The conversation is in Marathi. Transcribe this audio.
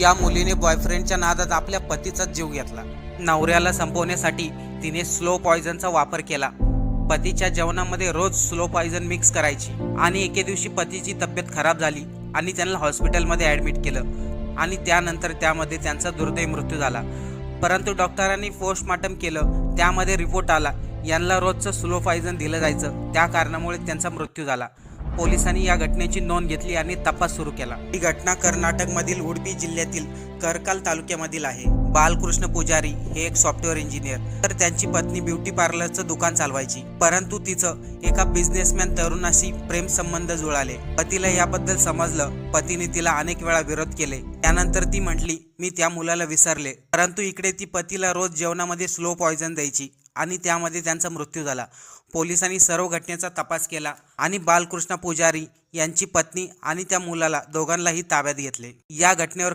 या मुलीने बॉयफ्रेंडच्या नादात आपल्या पतीचा जीव घेतला. नवऱ्याला संपवण्यासाठी तिने स्लो पॉयझनचा वापर केला. पतीच्या जेवणामध्ये रोज स्लो पॉयझन मिक्स करायची. आणि एके दिवशी पतीची तब्येत खराब झाली आणि त्यांना हॉस्पिटलमध्ये ॲडमिट केलं. आणि त्यानंतर त्यामध्ये त्यांचा दुर्दैव मृत्यू झाला. परंतु डॉक्टरांनी पोस्टमार्टम केलं. त्यामध्ये रिपोर्ट आला. यांना रोजचं स्लो पॉयझन दिलं जायचं. त्या कारणामुळे त्यांचा मृत्यू झाला. पोलिसांनी या घटनेची नोंद घेतली आणि तपास सुरू केला. ही घटना कर्नाटकमधील उडपी जिल्ह्यातील करकाल तालुक्यामधील आहे. बालकृष्ण पुजारी हे एक सॉफ्टवेअर इंजिनियर तर त्यांची पत्नी ब्युटी पार्लरचं दुकान चालवायची. परंतु तिचं एका बिझनेसमॅन तरुणाशी प्रेम संबंध जुळाले. पतीला याबद्दल समजलं. पतीने तिला अनेक वेळा विरोध केले. त्यानंतर ती म्हटली मी त्या मुलाला विसरले. परंतु इकडे ती पतीला रोज जेवणामध्ये स्लो पॉयझन द्यायची. आणि त्यामध्ये त्यांचा मृत्यू झाला. पोलिसांनी सर्व घटनेचा तपास केला आणि बालकृष्ण पुजारी यांची पत्नी आणि त्या मुलाला दोघांनाही ताब्यात घेतले. या घटनेवर